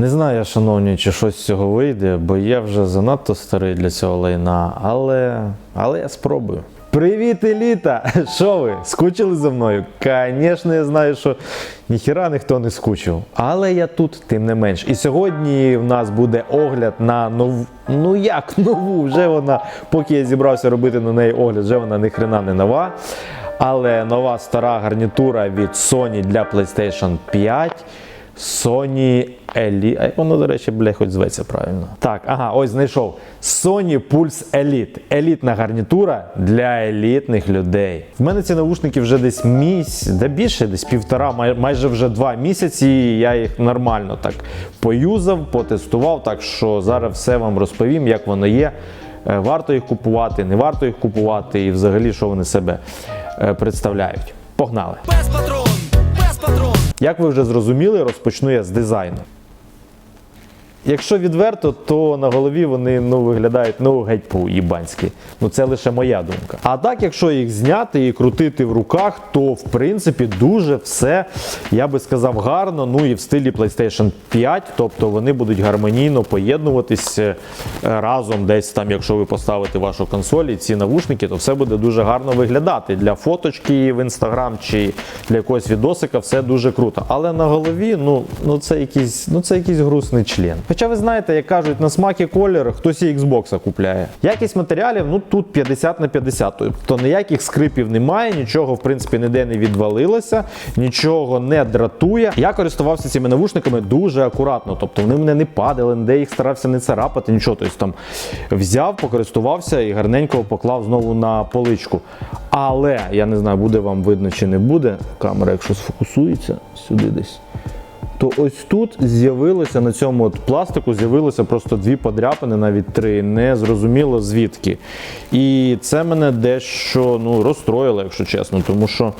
Не знаю, шановні, чи щось з цього вийде, бо я вже занадто старий для цього лайна, але, але я спробую. Привіт, еліта! Що ви? Скучили за мною? Звісно, я знаю, що ніхіра ніхто не скучив. Але я тут, тим не менш. І сьогодні в нас буде огляд на нову. Ну як нову? Вже вона, поки я зібрався робити на неї огляд, вже вона ні хрена не нова. Але нова стара гарнітура від Sony для PlayStation 5. Sony Elite. А як воно, до речі, бля, хоч зветься правильно. Так, ага, ось знайшов. Sony Pulse Elite. Елітна гарнітура для елітних людей. В мене ці навушники вже десь місяць, де більше, десь півтора, май- майже вже два місяці. і Я їх нормально так поюзав, потестував. Так що зараз все вам розповім, як воно є. Е, Варто їх купувати, не варто їх купувати, і взагалі, що вони себе е, представляють. Погнали! Без патрон, без патрон. Як ви вже зрозуміли, розпочну я з дизайну. Якщо відверто, то на голові вони ну, виглядають ну, геть по-їбанськи. Ну це лише моя думка. А так, якщо їх зняти і крутити в руках, то в принципі дуже все, я би сказав, гарно. Ну і в стилі PlayStation 5, тобто вони будуть гармонійно поєднуватись е, разом, десь там, якщо ви поставите вашу консоль і ці навушники, то все буде дуже гарно виглядати. Для фоточки в інстаграм чи для якогось відосика все дуже круто. Але на голові, ну, ну це якийсь, ну це якийсь грустний член. Хоча ви знаєте, як кажуть, на смак і колір хтось і Xbox купляє. Якість матеріалів, ну тут 50 на 50. Тобто ніяких скрипів немає, нічого в принципі ніде не відвалилося, нічого не дратує. Я користувався цими навушниками дуже акуратно, тобто вони мене не падали, ніде їх старався не царапати, нічого. Тобто там взяв, покористувався і гарненько поклав знову на поличку. Але я не знаю, буде вам видно чи не буде. Камера, якщо сфокусується сюди десь то ось тут з'явилося на цьому от пластику з'явилося просто дві подряпини, навіть три, не зрозуміло звідки. І це мене дещо ну, розстроїло, якщо чесно, тому що.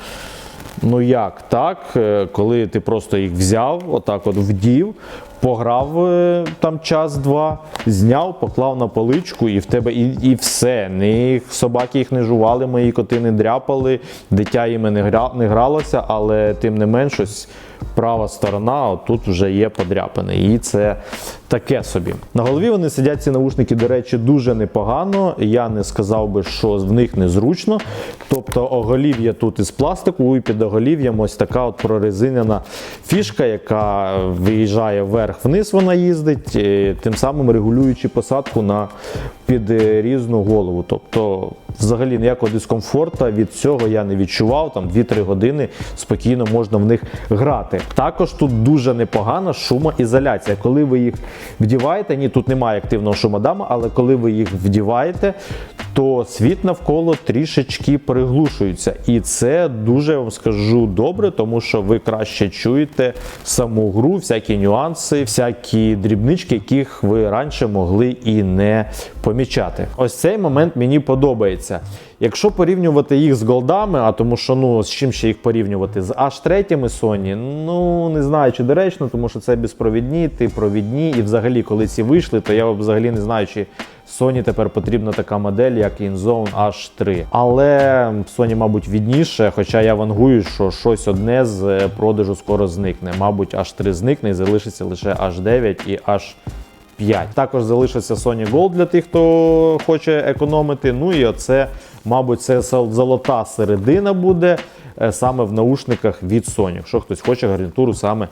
Ну як так, е, коли ти просто їх взяв, отак от вдів, пограв е, там час-два, зняв, поклав на поличку, і в тебе і, і все. Ні собаки їх не жували, мої коти не дряпали, дитя їми не, гра, не гралося, але тим не менш ось права сторона, отут вже є подряпини. І це таке собі. На голові вони сидять ці наушники, до речі, дуже непогано. Я не сказав би, що в них незручно. Тобто оголів'я тут із пластику, і під оголів'ям ось така от прорезинена фішка, яка виїжджає вверх-вниз, вона їздить, тим самим регулюючи посадку на підрізну голову. Тобто, взагалі ніякого дискомфорту від цього я не відчував. Там 2-3 години спокійно можна в них грати. Також тут дуже непогана шумоізоляція. Коли ви їх вдіваєте, ні, тут немає активного шумодама, але коли ви їх вдіваєте, то світ навколо трішечки приглушується. І це дуже я вам скажу добре, тому що ви краще чуєте саму гру, всякі нюанси, всякі дрібнички, яких ви раніше могли і не помічати. Ось цей момент мені подобається. Якщо порівнювати їх з голдами, а тому що ну з чим ще їх порівнювати? З H3 Sony, ну не знаю, чи доречно, тому що це безпровідні, ти провідні, і взагалі, коли ці вийшли, то я взагалі не знаю, чи Sony тепер потрібна така модель, як InZone H3. Але Sony, мабуть, відніше, хоча я вангую, що щось одне з е, продажу скоро зникне. Мабуть, H3 зникне і залишиться лише H9 і H. 5. Також залишиться Sony Gold для тих, хто хоче економити. Ну і оце, мабуть, це зол- золота середина буде саме в наушниках від Sony. Якщо хтось хоче гарнітуру саме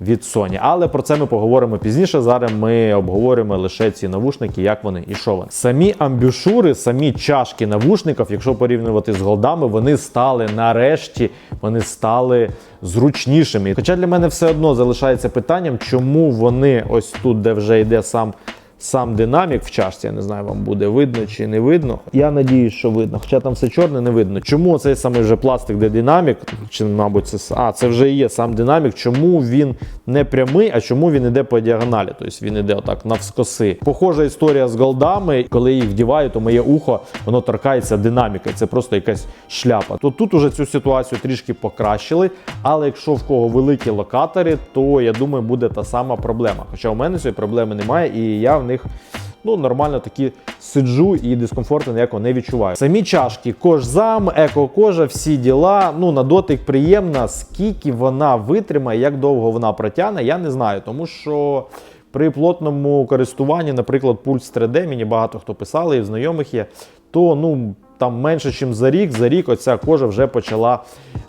від Sony. Але про це ми поговоримо пізніше. Зараз ми обговоримо лише ці навушники, як вони і що вони. Самі амбюшури, самі чашки навушників, якщо порівнювати з голдами, вони стали нарешті, вони стали зручнішими. Хоча для мене все одно залишається питанням, чому вони ось тут, де вже йде сам. Сам динамік в чашці, я не знаю, вам буде видно чи не видно. Я надіюсь, що видно. Хоча там все чорне, не видно. Чому цей самий вже пластик, де динамік, чи, мабуть, це а, це вже є сам динамік. Чому він не прямий, а чому він іде по діагоналі? Тобто він іде отак навскоси. Похожа історія з голдами. Коли їх вдіваю, то моє ухо воно торкається динаміки. Це просто якась шляпа. То тут уже цю ситуацію трішки покращили. Але якщо в кого великі локатори, то я думаю, буде та сама проблема. Хоча у мене цієї проблеми немає, і я в них ну нормально такі сиджу і дискомфорту ніякого не відчуваю. Самі чашки, кожзам, еко-кожа, всі діла. Ну на дотик приємна. Скільки вона витримає, як довго вона протягне, я не знаю, тому що. При плотному користуванні, наприклад, пульс 3D, мені багато хто писали і в знайомих є, то ну там менше, ніж за рік, за рік оця кожа вже почала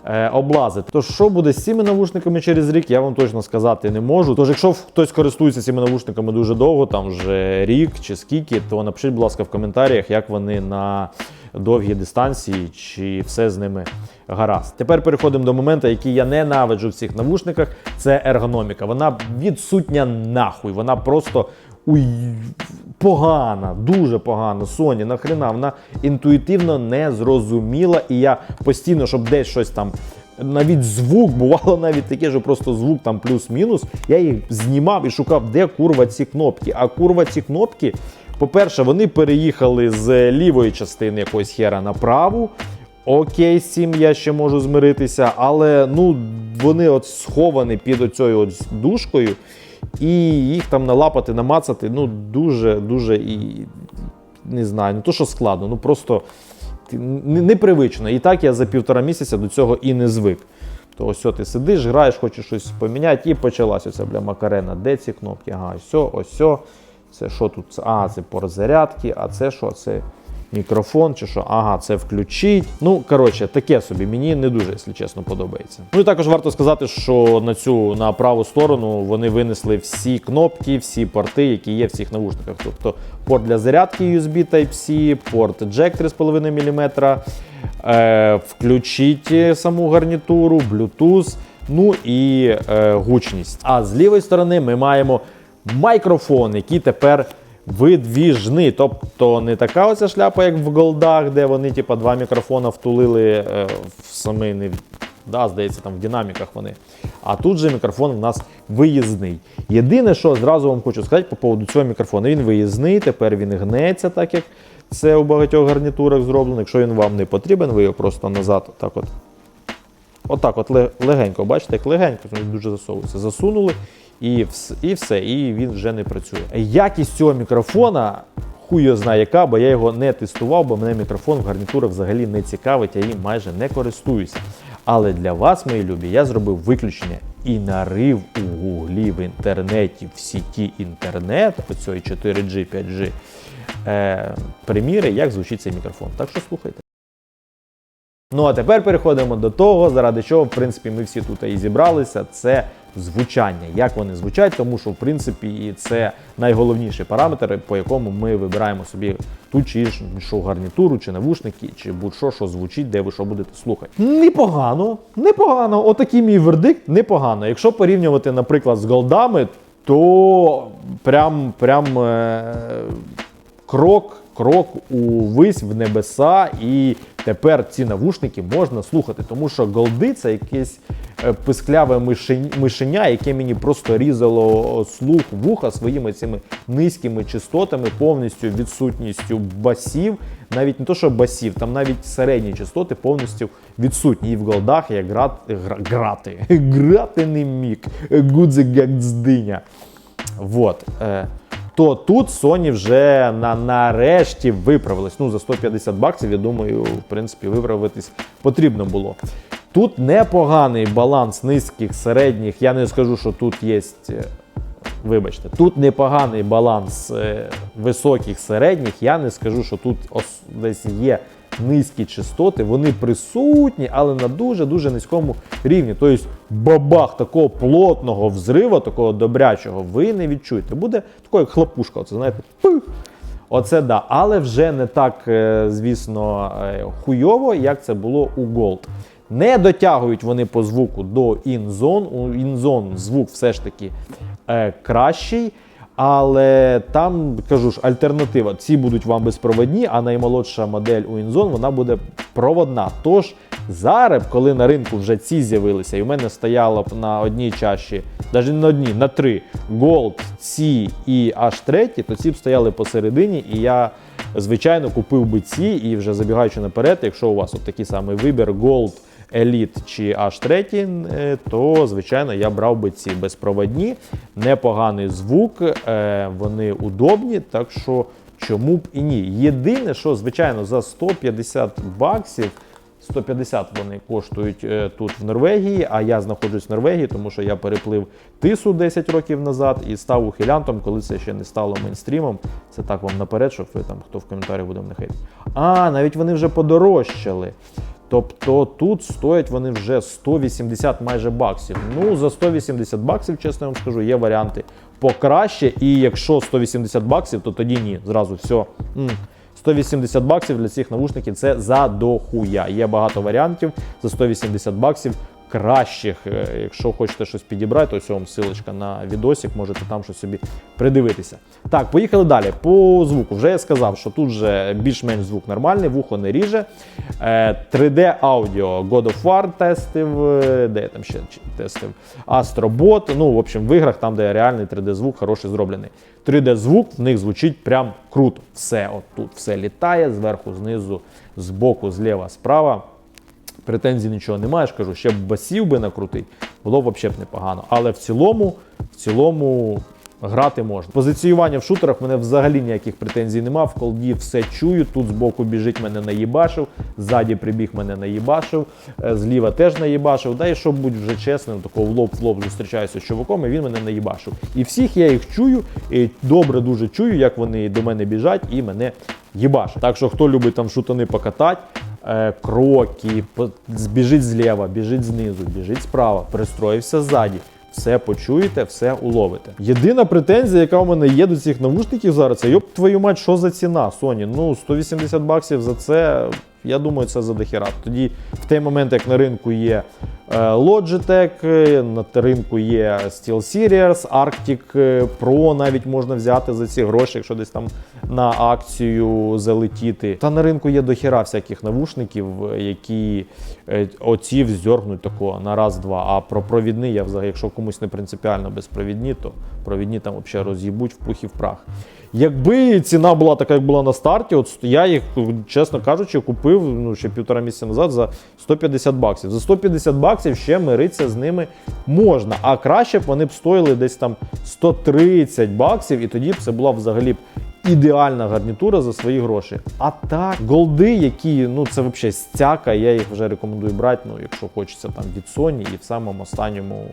е, облазити. Тож, що буде з цими навушниками через рік, я вам точно сказати не можу. Тож, якщо хтось користується цими навушниками дуже довго, там вже рік чи скільки, то напишіть, будь ласка, в коментарях, як вони на довгі дистанції, чи все з ними гаразд. Тепер переходимо до моменту, який я ненавиджу в цих навушниках. Це ергономіка. Вона відсутня нахуй. Вона просто уй, погана, дуже погана. Sony, нахрена, вона інтуїтивно не зрозуміла. І я постійно, щоб десь щось там. Навіть звук, бувало навіть таке, що просто звук там плюс-мінус. Я їх знімав і шукав, де курва ці кнопки. А курва ці кнопки, по-перше, вони переїхали з лівої частини якоїсь хера на праву. Окей, з я ще можу змиритися, але ну вони от сховані під оцею от дужкою, і їх там налапати, намацати, ну дуже, дуже і не знаю, не то, що складно, ну просто непривично. І так я за півтора місяця до цього і не звик. То ось ти сидиш, граєш, хочеш щось поміняти, і почалася ця бля макарена. Де ці кнопки? Ага, ось, ось. Це що тут? А, це порт зарядки, а це що? Це мікрофон чи що? Ага, це включить. Ну, коротше, таке собі. Мені не дуже, якщо чесно, подобається. Ну і також варто сказати, що на цю на праву сторону вони винесли всі кнопки, всі порти, які є в цих навушниках. Тобто порт для зарядки USB Type-C, порт Jack 3,5 мм, е, включіть саму гарнітуру, Bluetooth, ну і е, гучність. А з лівої сторони ми маємо мікрофон, який тепер видвіжний. Тобто не така оця шляпа, як в голдах, де вони типа, два мікрофона втулили е, в самий не Да, здається, там в динаміках вони. А тут же мікрофон в нас виїзний. Єдине, що зразу вам хочу сказати по поводу цього мікрофону, він виїзний, тепер він гнеться, так як це у багатьох гарнітурах зроблено. Якщо він вам не потрібен, ви його просто назад так от Отак, от легенько, бачите, як легенько, дуже засовується. Засунули і, вс- і все, і він вже не працює. Якість цього мікрофона, хуй знає яка, бо я його не тестував, бо мене мікрофон в гарнітурах взагалі не цікавить, я їм майже не користуюся. Але для вас, мої любі, я зробив виключення і нарив у гуглі в інтернеті, в сіті інтернет, оцьої 4G, 5G, е, приміри, як звучить цей мікрофон. Так що слухайте. Ну а тепер переходимо до того, заради чого, в принципі, ми всі тут і зібралися. Це звучання. Як вони звучать, тому що в принципі це найголовніший параметр, по якому ми вибираємо собі ту чи іншу гарнітуру, чи навушники, чи будь-що, що звучить, де ви що будете слухати. Непогано, непогано. Отакий мій вердикт, непогано. Якщо порівнювати, наприклад, з голдами, то прям прям. Е- крок, крок увись в небеса, і тепер ці навушники можна слухати, тому що голди це якесь е, пискляве мишеня, яке мені просто різало слух вуха своїми цими низькими частотами, повністю відсутністю басів. Навіть не то, що басів, там навіть середні частоти повністю відсутні. І в голдах я грати, гра, грати, грати не міг. Гудзигагдздиня. Вот. То тут Sony вже на, нарешті виправилась. Ну, за 150 баксів, я думаю, в принципі, виправитись потрібно було. Тут непоганий баланс низьких, середніх. Я не скажу, що тут є. е, Вибачте, тут непоганий баланс е, високих, середніх. Я не скажу, що тут десь є низькі частоти. Вони присутні, але на дуже-дуже низькому рівні. Тобто бабах такого плотного взриву, такого добрячого, ви не відчуєте. Буде такою хлопушка. Оце знаєте, пих. Оце да, але вже не так, е, звісно, е, хуйово, як це було у Gold. Не дотягують вони по звуку до InZone. У InZone звук все ж таки е, кращий. Але там кажу ж, альтернатива. Ці будуть вам безпроводні, а наймолодша модель у InZone вона буде проводна. Тож зараз, коли на ринку вже ці з'явилися, і в мене стояло б на одній чаші, навіть не на одній, на три Gold, ці і аж треті, то ці б стояли посередині, і я, звичайно, купив би ці, і вже забігаючи наперед, якщо у вас от такий самий вибір Gold Elite чи H3, е, то звичайно я брав би ці безпроводні, непоганий звук, е, вони удобні, так що чому б і ні. Єдине, що звичайно за 150 баксів. 150 вони коштують е, тут в Норвегії, а я знаходжусь в Норвегії, тому що я переплив тису 10 років назад і став ухилянтом, коли це ще не стало мейнстрімом. Це так вам наперед, щоб ви там хто в коментарях буде мене хейтити. А, навіть вони вже подорожчали. Тобто тут стоять вони вже 180 майже баксів. Ну, за 180 баксів, чесно вам скажу, є варіанти покраще. І якщо 180 баксів, то тоді ні. Зразу все. М. 180 баксів для цих навушників це за дохуя. Є багато варіантів за 180 баксів. Кращих, Е, якщо хочете щось підібрати, ось вам ссылочка на відосик, можете там щось собі придивитися. Так, поїхали далі. По звуку. Вже я сказав, що тут вже більш-менш звук нормальний, вухо не ріже. Е, 3D аудіо God of War тестив, е, де я там ще тестив? Astrobot. Ну, в общем, в іграх, там, де реальний 3D звук хороший зроблений. 3D звук в них звучить прям круто. Все от тут, все літає зверху, знизу, збоку, зліва, справа. Претензій нічого немає, кажу, ще б басів би накрутить, було б взагалі б непогано. Але в цілому, в цілому грати можна. Позиціювання в шутерах мене взагалі ніяких претензій немає. В колді все чую. Тут збоку біжить мене наїбашив, ззаді прибіг мене наїбашив, е, зліва теж наїбашив. Да і щоб бути вже чесним, такого в лоб в лоб зустрічаюся з чуваком, і він мене наїбашив. І всіх я їх чую, і добре дуже чую, як вони до мене біжать і мене їбашать. Так що хто любить там шутани покатати, кроки, по- біжить зліва, біжить знизу, біжить справа, пристроївся ззаді. Все почуєте, все уловите. Єдина претензія, яка у мене є до цих навушників зараз, це йоп твою мать, що за ціна, Sony? Ну, 180 баксів за це. Я думаю, це за дохіра. Тоді в той момент, як на ринку є е, Logitech, е, на ринку є SteelSeries, Arctic е, Pro навіть можна взяти за ці гроші, якщо десь там на акцію залетіти. Та на ринку є дохіра всяких навушників, які оці вздьоргнуть такого на раз-два. А про провідний я взагалі, якщо комусь не принципіально безпровідні, то провідні там взагалі роз'їбуть в пух і в прах. Якби ціна була така, як була на старті, от я їх, чесно кажучи, купив ну, ще півтора місяця назад за 150 баксів. За 150 баксів ще миритися з ними можна. А краще б вони б стоїли десь там 130 баксів, і тоді б це була взагалі б ідеальна гарнітура за свої гроші. А так, голди, які ну це взагалі стяка, я їх вже рекомендую брати, ну, якщо хочеться там від Sony і в самому останньому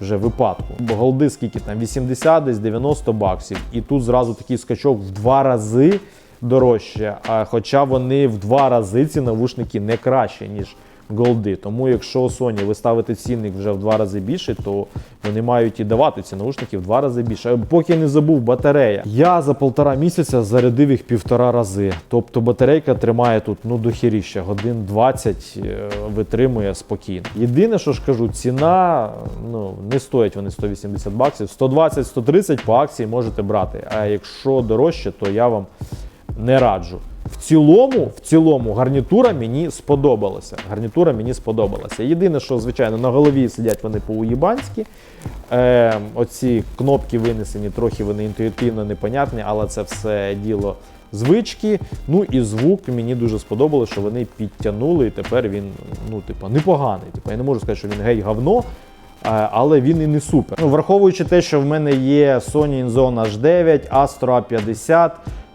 вже випадку. Бо голди скільки там 80 десь 90 баксів. І тут зразу такий скачок в два рази дорожче. А хоча вони в два рази ці навушники не краще, ніж голди. Тому якщо Sony ви ставите цінник вже в два рази більше, то вони мають і давати ці наушники в два рази більше. Поки не забув батарея. Я за полтора місяця зарядив їх півтора рази. Тобто батарейка тримає тут ну дохіріще, годин 20 е, витримує спокійно. Єдине, що ж кажу, ціна ну не стоять вони 180 баксів. 120-130 по акції можете брати. А якщо дорожче, то я вам не раджу. В цілому, в цілому, гарнітура мені сподобалася. Гарнітура мені сподобалася. Єдине, що, звичайно, на голові сидять вони по-уїбанськи. Е, оці кнопки винесені, трохи вони інтуїтивно непонятні, але це все діло звички. Ну і звук мені дуже сподобалося, що вони підтягнули, і тепер він ну, типу, непоганий. Типу, я не можу сказати, що він геть говно. Е, Але він і не супер. Ну, враховуючи те, що в мене є Sony InZone H9, Astro A50,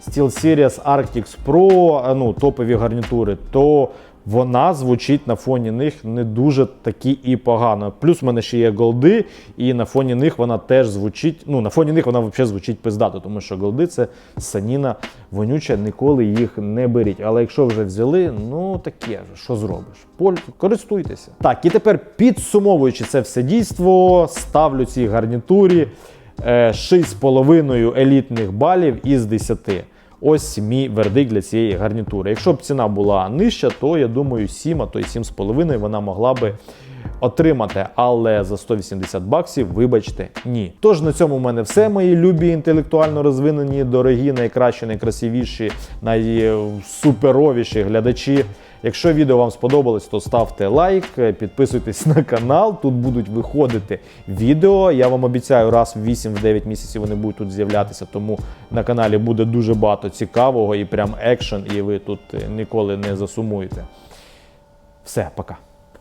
SteelSeries Arctis Pro, е, ну, топові гарнітури, то вона звучить на фоні них не дуже такі і погано. Плюс в мене ще є голди, і на фоні них вона теж звучить. Ну, на фоні них вона взагалі звучить пиздато, тому що голди це саніна вонюча, ніколи їх не беріть. Але якщо вже взяли, ну таке, що зробиш? Поль, користуйтеся. Так, і тепер підсумовуючи це все дійство, ставлю цій гарнітурі е, 6,5 елітних балів із 10. Ось мій вердикт для цієї гарнітури. Якщо б ціна була нижча, то я думаю, 7, а то й 7,5 вона могла би отримати. Але за 180 баксів, вибачте, ні. Тож на цьому в мене все. Мої любі інтелектуально розвинені, дорогі, найкращі, найкрасивіші, найсуперовіші глядачі. Якщо відео вам сподобалось, то ставте лайк, підписуйтесь на канал. Тут будуть виходити відео. Я вам обіцяю, раз в 8-9 місяців вони будуть тут з'являтися. Тому на каналі буде дуже багато цікавого і прям екшен, і ви тут ніколи не засумуєте. Все, пока.